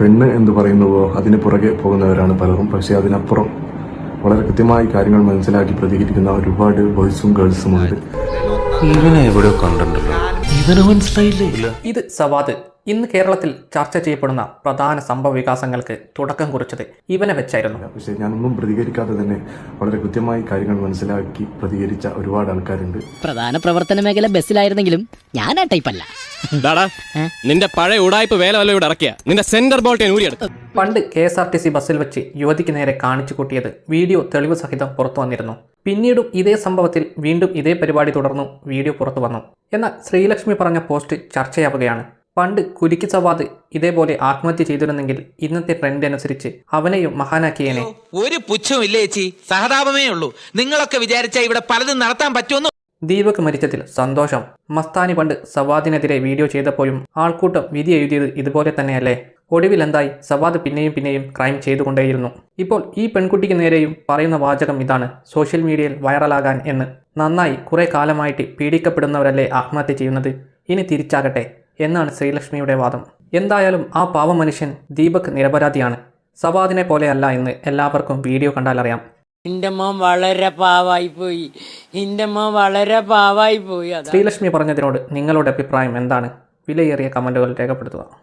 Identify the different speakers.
Speaker 1: പെണ്ണ് എന്ന് പറയുന്നുവോ അതിന് പുറകെ പോകുന്നവരാണ് പലരും. പക്ഷെ അതിനപ്പുറം വളരെ കൃത്യമായി കാര്യങ്ങൾ മനസ്സിലാക്കി പ്രതികരിക്കുന്ന ഒരുപാട് ബോയ്സും ഗേൾസും ഉണ്ട്.
Speaker 2: ഇവനെ എവിടെയോ കണ്ടിട്ടുണ്ടല്ലോ ഇവനെ മനസ്സിലായില്ലേ?
Speaker 3: ഇത് സവാദ്. ഇന്ന് കേരളത്തിൽ ചർച്ച ചെയ്യപ്പെടുന്ന പ്രധാന സംഭവ വികാസങ്ങൾക്ക് തുടക്കം കുറിച്ചത് ഇവനെ വെച്ചായിരുന്നു.
Speaker 1: പക്ഷേ ഞാനൊന്നും പ്രതികരിക്കാതെ തന്നെ വളരെ കൃത്യമായി കാര്യങ്ങൾ മനസ്സിലാക്കി പ്രതികരിച്ച ഒരുപാട് ആൾക്കാരുണ്ട്.
Speaker 4: പ്രധാന പ്രവർത്തന മേഖല ബസ്സിലായിരുന്നെങ്കിലും ഞാൻ ആ ടൈപ്പല്ല
Speaker 5: നിന്റെ പഴയ ഉടായ്പ വേല വല്ല ഇവിടെ ഇറക്കിയ? നിന്റെ സെന്റർ ബോൾട്ട് ഊരിയെടുത്തു.
Speaker 3: പണ്ട് K S R T C ബസ്സിൽ വെച്ച് യുവതിക്ക് നേരെ കാണിച്ചു കൂട്ടിയത് വീഡിയോ തെളിവ് സഹിതം പുറത്തു വന്നിരുന്നു. പിന്നീടും ഇതേ സംഭവത്തിൽ വീണ്ടും ഇതേ പരിപാടി തുടർന്നു വീഡിയോ പുറത്തു വന്നു. എന്നാൽ ശ്രീലക്ഷ്മി പറഞ്ഞ പോസ്റ്റ് ചർച്ചയാവുകയാണ്. പണ്ട് കുലിക്ക് സവാദ് ഇതേപോലെ ആത്മഹത്യ ചെയ്തിരുന്നെങ്കിൽ ഇന്നത്തെ ട്രെൻഡ് അനുസരിച്ച് അവനെയും മഹാനാക്കിയനെ.
Speaker 6: ഒരു പുച്ഛവും ഇല്ല ചേച്ചി? സഹതാപമേ ഉള്ളൂ. നിങ്ങളൊക്കെ വിചാരിച്ച ഇവിടെ പലതും നടത്താൻ പറ്റുമെന്ന്
Speaker 3: ദീപക് മരിച്ചതിൽ സന്തോഷം. മസ്താനി പണ്ട് സവാദിനെതിരെ വീഡിയോ ചെയ്തപ്പോഴും ആൾക്കൂട്ടം വിധി എഴുതിയത് ഇതുപോലെ തന്നെയല്ലേ? ഒടുവിൽ എന്തായി സവാദ് പിന്നെയും പിന്നെയും ക്രൈം ചെയ്തുകൊണ്ടേയിരുന്നു. ഇപ്പോൾ ഈ പെൺകുട്ടിക്ക് നേരെയും പറയുന്ന വാചകം ഇതാണ്. സോഷ്യൽ മീഡിയയിൽ വൈറലാകാൻ എന്ന്. നന്നായി കുറെ കാലമായിട്ട് പീഡിക്കപ്പെടുന്നവരല്ലേ ആത്മഹത്യ ചെയ്യുന്നത്? ഇനി തിരിച്ചാകട്ടെ. എന്നാണ് ശ്രീലക്ഷ്മിയുടെ വാദം. എന്തായാലും ആ പാവ മനുഷ്യൻ ദീപക് നിരപരാധിയാണ്. സവാദിനെ പോലെയല്ല എന്ന് എല്ലാവർക്കും വീഡിയോ കണ്ടാൽ അറിയാം.
Speaker 7: എന്റെ മോൻ വളരെ പാവായി പോയി. എന്റെ മോൻ വളരെ പാവായി പോയി.
Speaker 3: ശ്രീലക്ഷ്മി പറഞ്ഞതിനോട് നിങ്ങളുടെ അഭിപ്രായം എന്താണ്? വിലയേറിയ കമന്റുകൾ രേഖപ്പെടുത്തുക.